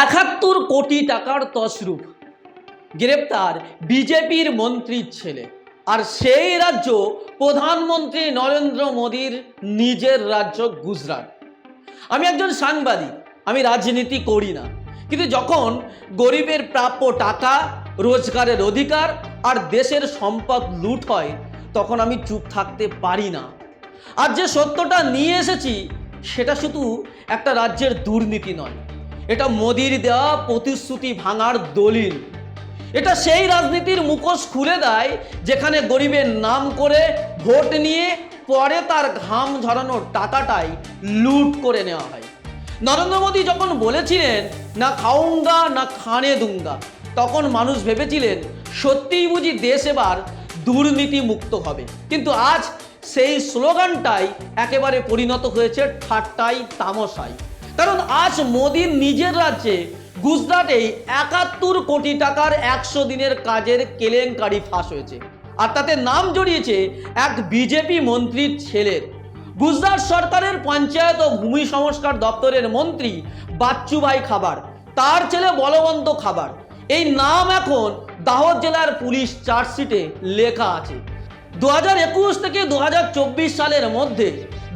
একাত্তর কোটি টাকার তসরূপ গ্রেপ্তার বিজেপির মন্ত্রীর ছেলে। আর সেই রাজ্য প্রধানমন্ত্রী নরেন্দ্র মোদীর নিজের রাজ্য গুজরাট। আমি একজন সাংবাদিক, আমি রাজনীতি করি না। কিন্তু যখন গরিবের প্রাপ্য টাকা, রোজগারের অধিকার আর দেশের সম্পদ লুট হয়, তখন আমি চুপ থাকতে পারি না। আর যে সত্যটা নিয়ে এসেছি, সেটা শুধু একটা রাজ্যের দুর্নীতি নয়। এটা মোদির দেওয়া প্রতিশ্রুতি ভাঙার দলিল। এটা সেই রাজনীতির মুখোশ খুলে দেয়, যেখানে গরিবের নাম করে ভোট নিয়ে পরে তার ঘাম ঝরানোর টাকাটাই লুট করে নেওয়া হয়। নরেন্দ্র মোদী যখন বলেছিলেন, না খাউঙ্গা না খানে দুঙ্গা তখন মানুষ ভেবেছিলেন, সত্যিই বুঝি দেশ এবার দুর্নীতি মুক্ত হবে। কিন্তু আজ সেই স্লোগানটাই একেবারে পরিণত হয়েছে ঠাট্টাই তামসাই কারণ আজ মোদীর নিজের রাজ্যে গুজরাটেই একাত্তর কোটি টাকার একশো দিনের কাজের কেলেঙ্কারি ফাঁস হয়েছে। আর তাতে নাম জড়িয়েছে এক বিজেপি মন্ত্রীর ছেলের। গুজরাট সরকারের পঞ্চায়েত ও ভূমি সংস্কার দপ্তরের মন্ত্রী বাচ্চুভাই খাবার, তার ছেলে বলবন্ত খাবার। এই নাম এখন দাহোদ জেলার পুলিশ চার্জশিটে লেখা আছে। দু থেকে দু হাজার চব্বিশ সালের মধ্যে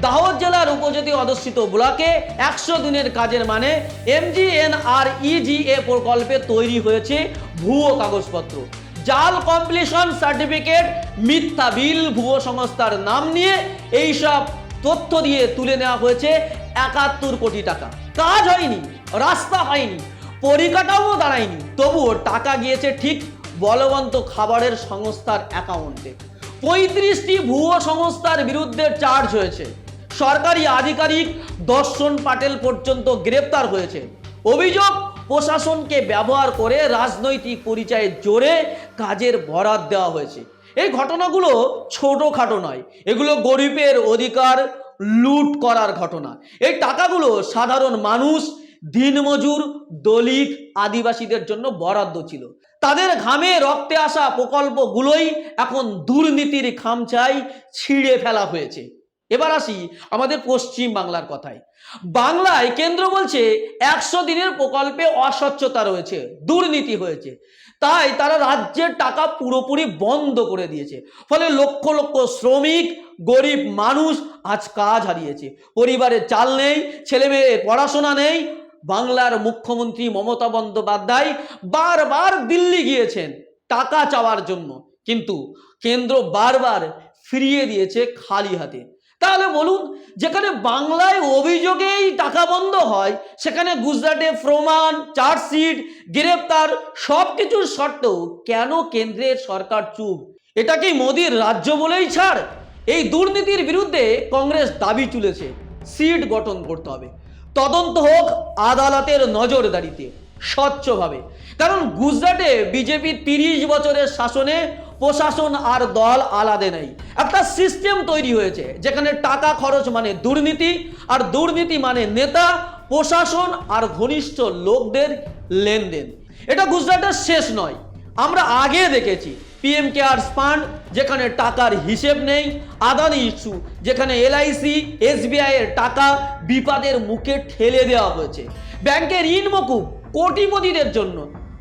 দাহোদ জেলার উপজাতি অধস্থিত ব্লকে একশো দিনের কাজের মানে এমজিএনআর ইজিএ প্রকল্পে তৈরি হয়েছে ভুয়ো কাগজপত্র। জাল কমপ্লিশন সার্টিফিকেট, মিথ্যা বিল ভুয়ো সংস্থার নাম নিয়ে এইসব তথ্য দিয়ে তুলে নেওয়া হয়েছে একাত্তর কোটি টাকা। কাজ হয়নি, রাস্তা হয়নি, পরিকাঠামো দাঁড়ায়নি, তবুও টাকা গিয়েছে ঠিক বলবন্ত খাবারের সংস্থার অ্যাকাউন্টে। পঁয়ত্রিশটি ভুয়ো সংস্থার বিরুদ্ধে চার্জ হয়েছে। সরকারি আধিকারিক দর্শন পাটেল পর্যন্ত গ্রেপ্তার হয়েছে। অভিযোগ, প্রশাসনকে ব্যবহার করে রাজনৈতিক পরিচয়ে জোরে কাজের বরাদ দেওয়া হয়েছে। এই ঘটনাগুলো ছোটোখাটো নয়, এগুলো গরিবের অধিকার লুট করার ঘটনা। এই টাকাগুলো সাধারণ মানুষ, দিনমজুর, দলিত আদিবাসীদের জন্য বরাদ্দ ছিল। তাদের ঘামে রক্তে আসা প্রকল্পগুলোই এখন দুর্নীতির খামচাই ছিঁড়ে ফেলা হয়েছে। এবার আসি আমাদের পশ্চিম বাংলার কথায়। বাংলায় কেন্দ্র বলছে একশো দিনের প্রকল্পে অস্বচ্ছতা রয়েছে, দুর্নীতি হয়েছে। তাই তারা রাজ্যের টাকা পুরোপুরি বন্ধ করে দিয়েছে। ফলে লক্ষ লক্ষ শ্রমিক, গরিব মানুষ আজ কাজ হারিয়েছে। পরিবারে চাল নেই ছেলে মেয়ের পড়াশোনা নেই। বাংলার মুখ্যমন্ত্রী মমতা বন্দ্যোপাধ্যায় বারবার দিল্লি গিয়েছেন টাকা চাওয়ার জন্য। কিন্তু কেন্দ্র বারবার ফিরিয়ে দিয়েছে খালি হাতে। তাহলে বলুন, যেখানে বাংলায় অভিযোগেই টাকা বন্ধ হয়, সেখানে গুজরাটে প্রমাণ, চার্জশিট, গ্রেপ্তার সব কিছুর সত্ত্বেও কেন কেন্দ্রের সরকার চুপ? এটা কি মোদির রাজ্য বলেই ছাড়? এই দুর্নীতির বিরুদ্ধে কংগ্রেস দাবি তুলেছে। সিট গঠন করতে হবে। তদন্ত হোক আদালতের নজরদারিতে, স্বচ্ছভাবে। কারণ গুজরাটে বিজেপি তিরিশ বছরের শাসনে প্রশাসন আর দল আলাদা নেই। একটা সিস্টেম তৈরি হয়েছে, যেখানে টাকা খরচ মানে দুর্নীতি, আর দুর্নীতি মানে নেতা, প্রশাসন আর ঘনিষ্ঠ লোকদের লেনদেন। এটা গুজরাটের শেষ নয়। আমরা আগে দেখেছি পিএম কেয়ার্স ফান্ড যেখানে টাকার হিসেব নেই, আদানি ইস্যু, যেখানে এলআইসি এসবিআই এর টাকা বিপাদের মুখে ঠেলে দেওয়া হয়েছে। ব্যাংকের ঋণ মকুব কোটিপতিদের জন্য।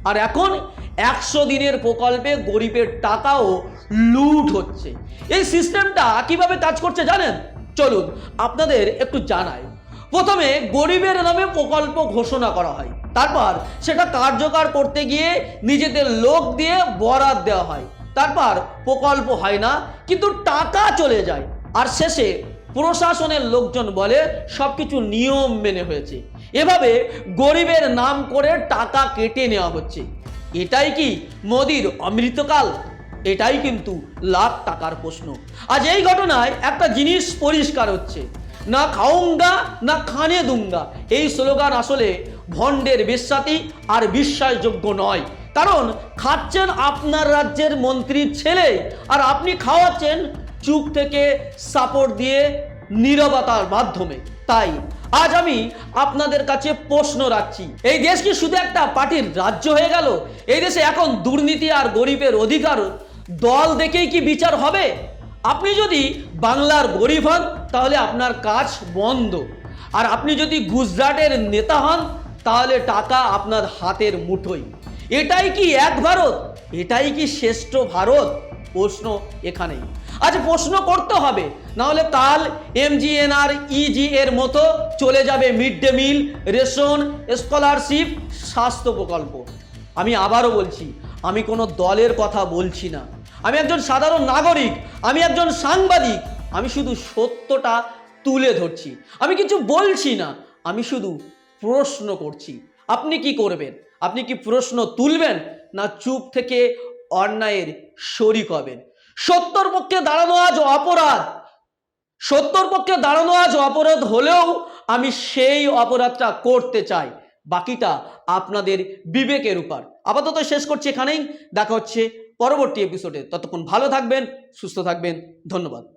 আর এখন একশো দিনের প্রকল্পে গরিবের টাকাও লুট হচ্ছে। এই সিস্টেমটা কীভাবে কাজ করছে জানেন? চলুন, আপনাদের একটু জানাই। প্রথমে গরিবের নামে প্রকল্প ঘোষণা করা হয়। তারপর সেটা কার্যকর করতে গিয়ে নিজেদের লোক দিয়ে বরাদ দেওয়া হয়। তারপর প্রকল্প হয় না, কিন্তু টাকা চলে যায়। আর শেষে প্রশাসনের লোকজন বলে সবকিছু নিয়ম মেনে হয়েছে। এভাবে গরিবের নাম করে টাকা কেটে নেওয়া হচ্ছে। এটাই কি মোদির অমৃতকাল? এটাই কিন্তু লাখ টাকার প্রশ্ন। আজ এই ঘটনায় একটা জিনিস পরিষ্কার হচ্ছে। না খাউঙ্গা না খানে দুঙ্গা। এই স্লোগান আসলে ভণ্ডের বিশ্বাতি আর বিশ্বাসযোগ্য নয়। কারণ খাচ্ছেন আপনার রাজ্যের মন্ত্রীর ছেলে আর আপনি খাওয়াচ্ছেন চুপ থেকে সাপোর্ট দিয়ে নীরবতার মাধ্যমে। তাই আজ আমি আপনাদের কাছে প্রশ্ন রাখছি। এই দেশ কি শুধু একটা পার্টির রাজ্য হয়ে গেল? এই দেশে এখন দুর্নীতি আর গরিবের অধিকার দল দেখেই কি বিচার হবে? আপনি যদি বাংলার গরিব হন, তাহলে আপনার কাজ বন্ধ। আর আপনি যদি গুজরাটের নেতা হন, তাহলে টাকা আপনার হাতের মুঠোই এটাই কি এক ভারত? এটাই কি শ্রেষ্ঠ ভারত? প্রশ্ন এখানেই। আজ প্রশ্ন করতে হবে। না হলে কাল এমজিএনআর ইজি এর মতো চলে যাবে mid day meal, ration, scholarship, স্বাস্থ্য প্রকল্প। আমি আবারও বলছি, আমি কোনো দলের কথা বলছি না। আমি একজন সাধারণ নাগরিক, আমি একজন সাংবাদিক, আমি শুধু সত্যটা তুলে ধরছি। আমি কিছু বলছি না, আমি শুধু প্রশ্ন করছি। আপনি কি করবেন? আপনি কি প্রশ্ন তুলবেন না চুপ থেকে অন্যায়ের শরিক হবেন? সত্যর পক্ষে দাঁড়ানো আজ অপরাধ। সত্যর পক্ষে দাঁড়ানো আজ অপরাধ হলেও আমি সেই অপরাধটা করতে চাই। বাকিটা আপনাদের বিবেকের উপর। আপাতত শেষ করছি এখানেই। দেখা হচ্ছে পরবর্তী এপিসোডে ততক্ষণ ভালো থাকবেন, সুস্থ থাকবেন। ধন্যবাদ।